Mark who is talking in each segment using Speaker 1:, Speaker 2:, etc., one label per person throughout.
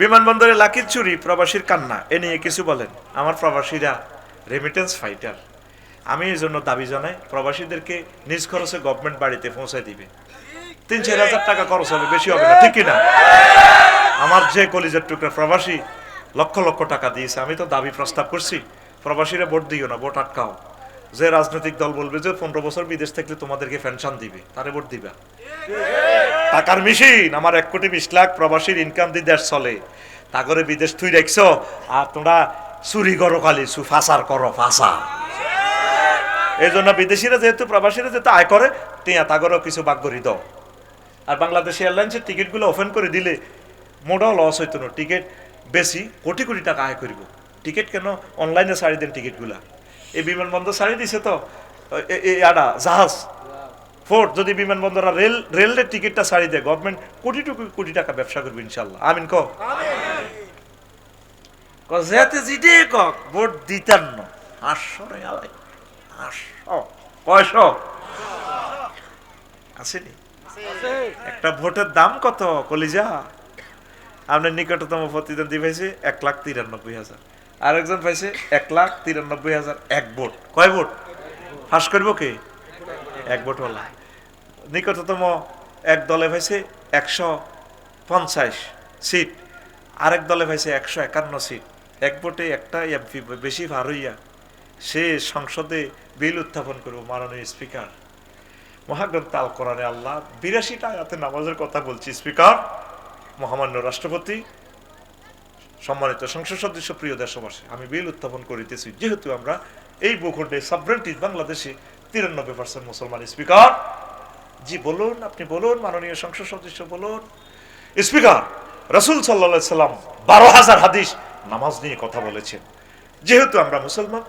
Speaker 1: বিমানবন্দরে লাকির চুরি, প্রবাসীর কান্না, এ নিয়ে কিছু বলেন। আমার প্রবাসীরা রেমিটেন্স ফাইটার আমি এই জন্য দাবি জানাই, প্রবাসীদেরকে নিজ খরচে গভর্নমেন্ট বাড়িতে পৌঁছায় দিবে। তিন, চার হাজার টাকা খরচ হবে, বেশি হবে না ঠিক কিনা আমার যে কলিজের টুকরা প্রবাসী লক্ষ লক্ষ টাকা দিয়েছে, আমি তো দাবি প্রস্তাব করছি, প্রবাসীরা ভোট দিও না, ভোট আটকাও। যে রাজনৈতিক দল বলবে যে, পনেরো বছর বিদেশ থাকলে তোমাদেরকে পেনশন দিবে, তারে ভোট দিবা। টাকার মেশিন, আমার এক কোটি বিশ লাখ প্রবাসীর ইনকাম দিয়ে দেশ চলে। তাগরে বিদেশ তুই রাখছো আর তোমরা চুরি করো খালি ফাঁসার করো ফাঁসা এই জন্য বিদেশিরা যেহেতু, প্রবাসীরা যেহেতু আয় করে তিয়া তাগরও কিছু ভাগ করি দাও। আর বাংলাদেশ এয়ারলাইন্সের টিকিটগুলো ওপেন করে দিলে মোটাও লস হইতো না। টিকিট বেশি, কোটি কোটি টাকা আয় করিব। টিকিট কেন? অনলাইনে ছাড়ি দেন টিকিটগুলা। এই বিমানবন্দর ছাড়ি দিছে তো এ- এ, আডা, জাহাজ। ফোর্ট, যদি বিমানবন্দর আর রেল, রেলের টিকিটটা ছাড়ি দেয় গভর্নমেন্ট কোটি টুকু কোটি টাকা ব্যবসা করবে ইনশাল্লাহ। আমিন ক ক যেতে জিডে কক ভোট দিতাম না। হাসছো রে আলাই কয়শো আসেনি একটা ভোটের দাম কত, কলিজা? আপনার নিকটতম প্রতিদ্বন্দ্বী পাইছে এক লাখ তিরানব্বই হাজার। আরেকজন পাইছে এক লাখ তিরানব্বই হাজার, এক ভোট। কয় ভোট? ফাঁস করব কে? এক ভোট হলা। নিকটতম এক দলে পাইছে একশো পঞ্চাশ সিট। আরেক দলে পাইছে একশো একান্ন সিট। এক ভোটে একটা এমপি বেশি ভার হইয়া সে সংসদে বিল উত্থাপন করব মাননীয় স্পিকার। মহাগ্রন্থ আল কোরআনে আল্লাহ বিরাশিটা আয়াতে নামাজের কথা বলছি, স্পিকার। মহামান্য রাষ্ট্রপতি, সম্মানিত সংসদ সদস্য, প্রিয় দেশবাসী, আমি বিল উত্থাপন করিতেছি। যেহেতু আমরা এই ভূখণ্ডে সাবরেন্টি বাংলাদেশে তিরানব্বই পার্সেন্ট মুসলমান স্পিকার জি, বলুন, আপনি বলুন, মাননীয় সংসদ সদস্য বলুন। স্পিকার, রসুল সাল্লা সাল্লাম বারো হাজার হাদিস নামাজ নিয়ে কথা বলেছেন। যেহেতু আমরা মুসলমান,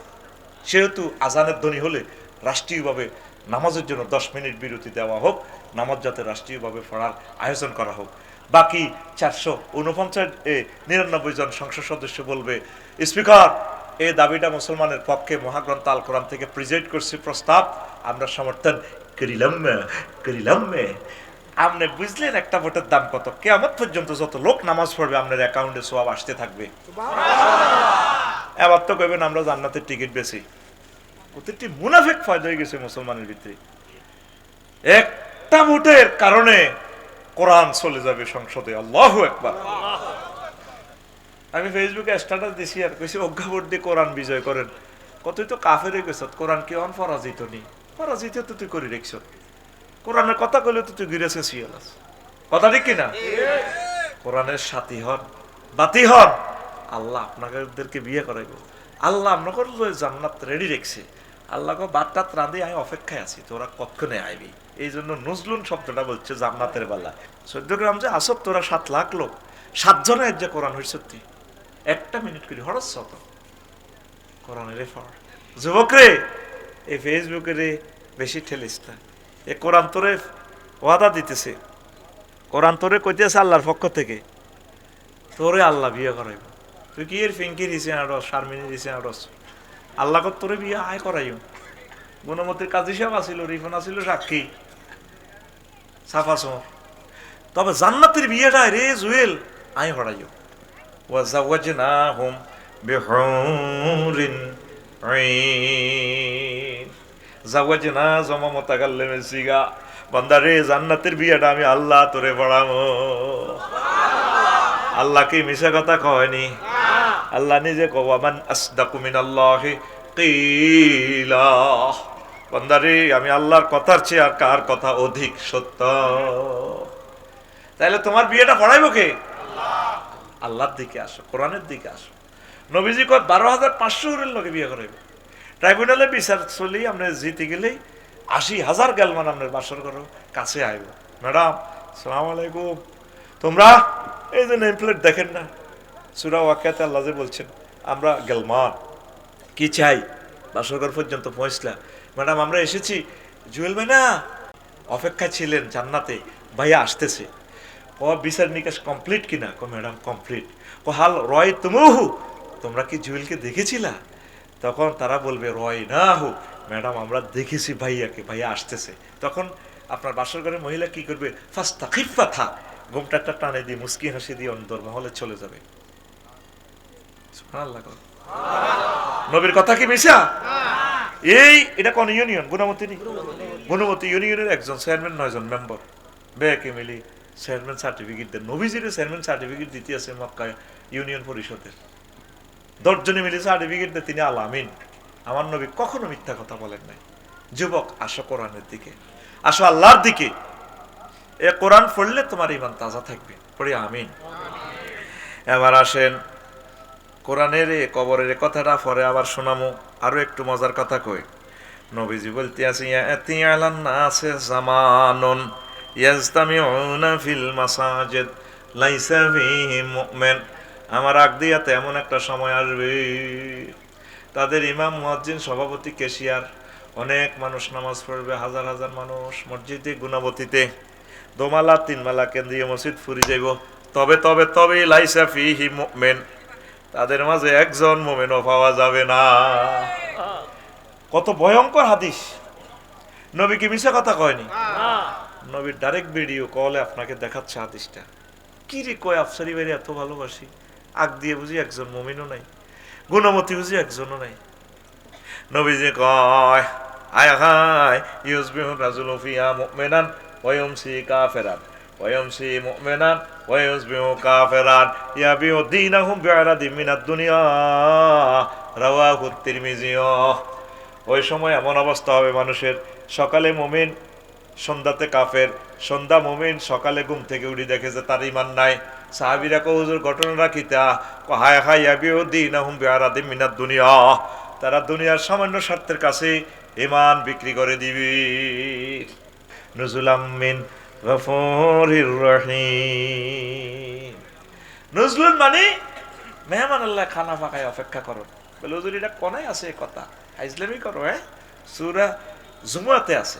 Speaker 1: সেহেতু আজানের ধ্বনি হলে রাষ্ট্রীয়ভাবে নামাজের জন্য দশ মিনিট বিরতি দেওয়া হোক, নামাজ যাতে রাষ্ট্রীয়ভাবে পড়ার আয়োজন করা হোক। বাকি চারশো উনপঞ্চাশ, এ, নিরানব্বই জন সংসদ সদস্য বলবে, স্পিকার এই দাবিটা মুসলমানের পক্ষে মহাগ্রন্থ আল কোরআন থেকে প্রেজেন্ট করছি প্রস্তাব। আমরা সমর্থন আপনি বুঝলেন একটা ভোটের দাম কত? কেমন পর্যন্ত যত লোক নামাজ পড়বে, আপনার অ্যাকাউন্টে সব আসতে থাকবে। এবার তো কইবেন, আমরা জান্নাতের টিকিট বেশি প্রতিটি মুনাফেক ফায়দা হয়ে গেছে মুসলমানের ভিতরে। একটা ভোটের কারণে কোরআন চলে যাবে সংসদে। আল্লাহ একবার আমি ফেসবুকে স্ট্যাটাস দিছি আর কইছি, অজ্ঞা ভোট দিয়ে কোরআন বিজয় করেন। কতই তো কাফের গেছ, কোরআন কি অন পরাজিত নি? পরাজিত তো তুই করে রেখছ। কোরআনের কথা কইলে তো তুই গিরেছে সিয়ালাস কথা ঠিক কিনা? কোরআনের সাথী হন, বাতি হন। আল্লাহ আপনাদেরকে বিয়ে করাইব। আল্লাহ আপনাকে জান্নাত রেডি রেখছে। আল্লাহকে বাদটাত রাঁধে, আমি অপেক্ষায় আছি, তোরা কতক্ষণে আইবি? এই জন্য নজলুন শব্দটা বলছে জান্নাতের বেলা চোদ্দ গ্রাম যে আসব তোরা সাত লাখ লোক সাতজনের যে কোরআন হয়েছে তুই একটা মিনিট করি হরস শত। কোরআনের ফর যুবক রে এই ফেসবুকে রে বেশি ঠেলিস না এ কোরআন তোরে ওয়াদা দিতেছে। কোরআন তোরে কইতেছে আল্লাহর পক্ষ থেকে, তোরে আল্লাহ বিয়ে করাইব। তুই কি এর ফিঙ্কি দিছে আরস শারমিনি দিছে আরস আল্লাহ তোরে বিয়ে আয় করাইও গুণমতির কাজী সাহেব আছিল রিফন আছিল সাক্ষী। সাফাস তবে জান্নাতের বিয়েটা রে জুয়েল, আয় হরাইও। ওয়াজাওয়াজনাহুম বিহুরিন জাওয়াজনা জমা মুতাকাল্লিমে সিগা বান্দারে জান্নাতের বিয়েটা আমি আল্লাহ তোরে পড়ামো আল্লাহ কি মিশা কথা কয়নি আল্লাহ নিজে কবামান আসদাকু মিনাল্লাহি কিলা বান্দারে আমি আল্লাহর কথার চেয়ে আর কার কথা অধিক সত্য তাইলে তোমার বিয়েটা পড়াইবো কে আল্লাহর দিকে আসো, কোরআনের দিকে আসো। নবীজি কয়, বারো হাজার পাঁচশো হরের লোকে বিয়ে করাইবে। ট্রাইব্যুনালে বিচার চলি আপনি জিতে গেলেই আশি হাজার গেলমান আপনার বাসর করো কাছে আইব। ম্যাডাম, সালাম আলাইকুম। তোমরা, এই যে নেম প্লেট দেখেন না, সুরা ওয়াক্যাতে আল্লাহ যে বলছেন, আমরা গেলমান কি চাই? বাসরঘর পর্যন্ত পৌঁছলা। ম্যাডাম, আমরা এসেছি। জুয়েল ভাই না অপেক্ষা ছিলেন জান্নাতে, ভাইয়া আসতেছে। ও বিচার নিকাশ কমপ্লিট কিনা? ক ম্যাডাম কমপ্লিট ক, হাল রয় তুমহু। তোমরা কি জুয়েলকে দেখেছিলা? তখন তারা বলবে, রয় না হু ম্যাডাম আমরা দেখেছি ভাইয়াকে, ভাইয়া আসতেছে। তখন আপনার বাসর ঘরের মহিলা কি করবে? ফার্স্ট তাকিফা থা। ঘুমটা একটা টানে দিয়ে মুস্কি হাসি দিয়ে অন্তর মহলে চলে যাবে। নবীর কথা কি মিশা এই, এটা কোন ইউনিয়ন গুণমতি গুণমতি ইউনিয়নের একজন চেয়ারম্যান নয়জন মেম্বার ব্যাকে মিলি চেয়ারম্যান সার্টিফিকেট দেন। নবীজির চেয়ারম্যান সার্টিফিকেট দিতে আছে মক্কা ইউনিয়ন পরিষদের। দশজনে মিলে সার্টিফিকেট দেয় তিনি আল আমিন। আমার নবী কখনো মিথ্যা কথা বলেন নাই। যুবক, আসো কোরআনের দিকে। আসো আল্লাহর দিকে। এ কোরআন পড়লে তোমার ইমান তাজা থাকবে। পড়ি আমিন। এবার আসেন, কোরআনের এ কবরের কথাটা পরে আবার শোনামো। আরও একটু মজার কথা কই। নবীজি বলতে আছে, ইয়াতি আলান নাসে জামানুন। ইয়াজতামিউনা ফিল মাসাজিদ, লাইসা ফীহি মুমিন। আমার আগ দিয়াতে এমন একটা সময় আসবে। তাদের ইমাম, মুয়াজ্জিন, সভাপতি, কেশিয়ার, অনেক মানুষ নামাজ পড়বে, হাজার হাজার মানুষ মসজিদে, গুণাবতীতে। দোমালা, তিনমালা কেন্দ্রীয় মসজিদ ফুরি যাইব। তবে তবে তবে লাইসা ফিহি মুমিন। তাদের মাঝে একজন মোমেনও পাওয়া যাবে না। কত ভয়ঙ্কর হাদিস। নবী কি মিশা কথা কয়নি? নবীর ডাইরেক্ট ভিডিও কলে আপনাকে দেখাচ্ছে হাদিসটা। কি রে কয়, আফসারি বাইরে এত ভালোবাসি। আগ দিয়ে বুঝি একজন মমিনও নাই। গুণমতি বুঝি একজনও নাই। নবীজি কয়, আয় হায় ইউজবিহু রাজুলু ফিয়া মুমিনান, ওয়া ইউমসি কাফিরান। ওয়া ইউমসি মুমিনান কাফিরান। ইয়াবিউ দীনাহুম বিআরাদিন মিনাদ দুনিয়া। রাওয়াহু তিরমিজি ওই সময় এমন অবস্থা হবে মানুষের। সকালে মুমিন সন্ধ্যাতে কাফের, সন্ধ্যা মুমিন সকালে ঘুম থেকে উঠি দেখে যে তার ইমান নাই। সাহাবিরা কো ঘটনা রাখিতা কো হায় হায়, ইয়াবিউ দীনাহুম বিআরাদিন মিনাদ দুনিয়া। তারা দুনিয়ার সামান্য স্বার্থের কাছে ইমান বিক্রি করে দিবি। মিন গফুরির রহিম। নজরুল মানে মেহমান আল্লাহ খানা ফাঁকায় অপেক্ষা করো। বলে, হুজুর, এটা কোনায় আছে কথা? ইসলামই করো হ্যাঁ? সুরা জুমাতে আছে।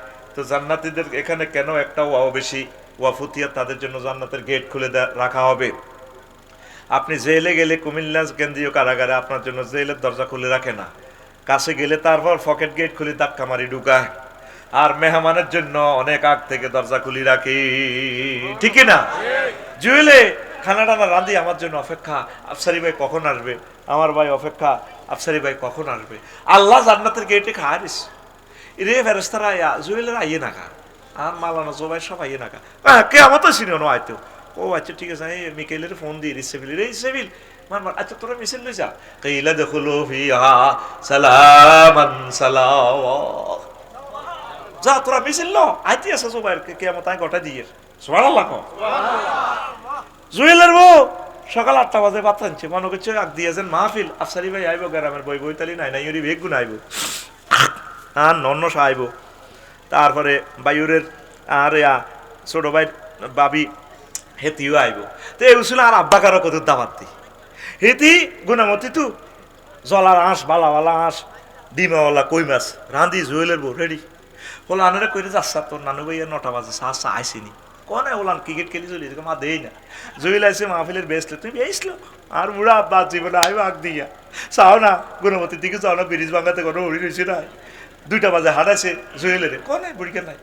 Speaker 1: তো জান্নাতীদের এখানে কেন একটা ওয়াও বেশি ওয়া ফুতিহাত তাদের জন্য জান্নাতের গেট খুলে রাখা হবে? আপনি জেলে গেলে কুমিল্লা কেন্দ্রীয় কারাগারে আপনার জন্য জেলের দরজা খুলে রাখে না। কাছে গেলে তারপর পকেট গেট খুলে ধাক্কা মারি ঢুকায়। আর মেহমানের জন্য অনেক আগ থেকে দরজা খুলি রাখি। ঠিক না? জুয়েলে খানা রাঁধি, আমার জন্য অপেক্ষা। আফসারি ভাই কখন আসবে? আমার ভাই অপেক্ষা। আফসারি ভাই কখন আসবে? আল্লাহ জান্নাতের গেটে খারিস রে ফেরেস্তারা আয়া জুয়েলের আইয়ে না খা আর মালানা জোবাই সব আইয়ে না খা আহ, কে আমার তো চিনি না হয়তো ও আচ্ছা ঠিক আছে এই মিকেলের ফোন দিয়ে রিসেভিল রে রিসেভিল মার মার আচ্ছা তোরা মিছিল লই যা কাইলা দেখল ফিহা সালামান সালাওয়া যা তোরা মিছিল ল আইতি আছে জোবাইর কে কেমন তাই গোটা দিয়ে সুবহানাল্লাহ জুয়েলের বউ সকাল আটটা বাজে ভাত আনছে। মনে করছে আগ দিয়েছেন মাহফিল। আফসারি ভাই আইব গ্রামের বই বইতালি নাই নাই ইউরি বেগুন আইব আর নন্ন আইব তারপরে বায়ুরের, আর ছোট ভাই, বাবি হেতিও আইব। তো এই উছিল আর আব্বা কারও কত দাবাত দি হেতি গুণামতি তু, জলার আঁশ বালা বালা আঁশ, ডিমাওয়ালা কই মাছ, রাঁধি জুয়েলের বউ, রেডি। বলে, আনারে কইরে যাচ্ছা তোর নানু ভাইয়া নটা বাজে, চা আইসিনি। কনে ওলান ক্রিকেট খেলি চলি মা, দেই না। জুয়েল আইসে মাহফিলের বেসলে তুমি বেসলো আর বুড়া আব্বা, জীবনে আইব আগ দিয়া। চাও না গুণমতির দিকে চাও না, ব্রিজ ভাঙাতে কোনো উড়ি রয়েছে না। দুইটা বাজে হারাইছে জুয়েলের কনে? বুড়িকে নাই।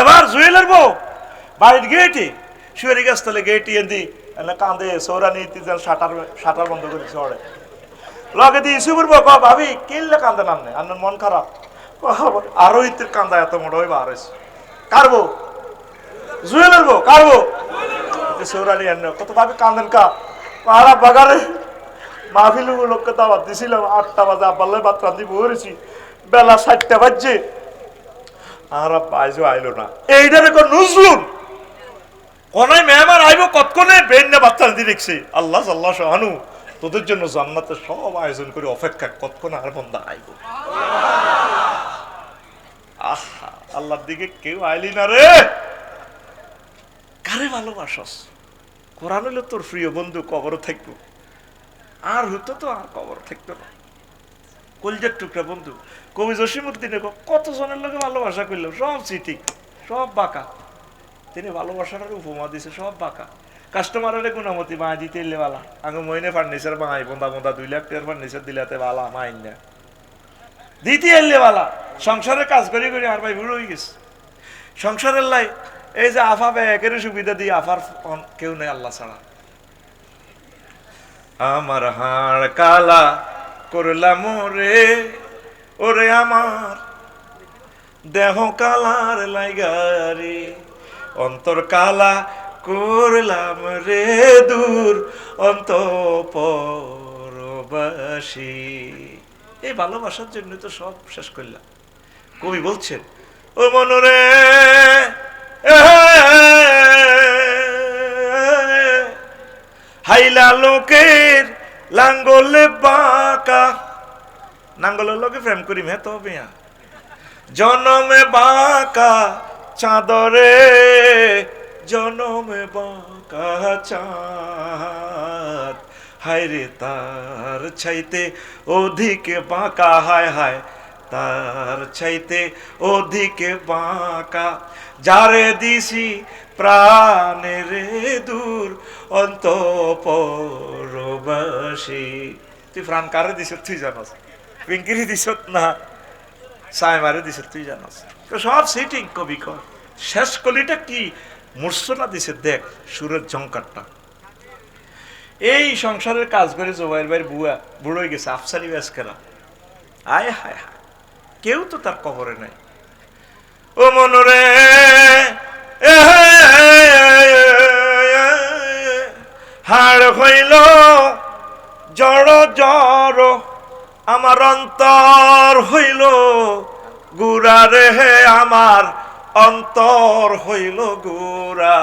Speaker 1: এবার জুয়েলের বউ বাড়ির গেটে শুয়ারি গাছ তলে গেট ইয়ে দি কান্দে সৌরানি তিনজন শাটার শাটার বন্ধ করে চড়ে লগে দি ইসুপুর বউ কও, ভাবি কিনলে কান্দে নামনে আপনার মন খারাপ। আরও ইতের কান্দা এত মোটা হইবা আর কারবো জুয়েলের বউ? কারবো সৌরানি এনে কত ভাবি কান্দেন কা? পাহাড়া বাগারে মাহফিল লোককে দাওয়াত দিছিলাম আটটা বাজে আব্বাল্লাই ভাত রান্ধি বলেছি বেলা সাতটা বাজছে। আর আইলো না। কোনাই মেহমান আইব কতক্ষণে? বেন না বাচ্চা দিয়ে দেখছি। আল্লাহ আল্লাহ শাহানু, তোদের জন্য জান্নাতের সব আয়োজন করে, অপেক্ষা আর বন্ধা আইব? আহা, আল্লাহর দিকে কেউ আইলি না রে। কারে ভালোবাসস? কোরআন হইল তোর প্রিয় বন্ধু কবর থাকব। আর হতো তো আর কবর থাকতো না। কলজার টুকরা, বন্ধু। কবি জসিমুদ্দিনে কত জনের লোকে ভালোবাসা করল। সব চিঠি, সব বাঁকা। তিনি ভালোবাসার উপমা দিছে, সব বাঁকা। কাস্টমারের গুণামতি মা দিতে এলে বালা। আগে মইনে ফার্নিচার বাঙাই বন্ধা বন্ধা দুই লাখ টাকার ফার্নিচার দিলাতে বালা, মাইন না। দিতে এলে বালা। সংসারের কাজ করি করি আর ভাই বুড়ো হয়ে গেছে। সংসারের লাই, এই যে আফা ব্যাগের সুবিধা দিয়ে আফার কেউ নেই আল্লাহ ছাড়া। আমার হাড় কালা করলাম রে ওরে আমার। দেহ কালার লাইগারে অন্তর কালা করলাম রে দূর অন্ত পরবাসী এই ভালোবাসার জন্য তো সব শেষ করলাম। কবি বলছেন, ও মনরে হাইলা লোকের লাঙ্গলে বাঁকা। নাঙ্গলের লোকে প্রেম করি মে তো বিয়া জনমে বাঁকা চাঁদরে। জনমে বাঁকা চাঁদ। হায় রে তার ছাইতে অধিকে বাঁকা। হায় হায় তার ছাইতে অধিকে বাঁকা। যারে দিছি প্রাণে রে দূর অন্ত পরবাসী তুই প্রাণ কারে দিছ তুই জানাস? পিঙ্কিরি দিছ না, সাইমারে দিছে তুই জানাস? তো সব সিটিং কবি কর শেষ কলিটা কি? মূর্ছনা দিছে, দেখ, সুরের ঝঙ্কারটা এই সংসারের কাজ করে জোবাইর ভাইয়ের বুয়া বুড়ো হয়ে গেছে, আফসারি ব্যাসকেরা। আয় হায় হায়, কেউ তো তার কবরে নাই। ও মনরে হাড় হইল জড় জড়। আমার অন্তর হইল গুড়া রে আমার অন্তর হইল গুড়া।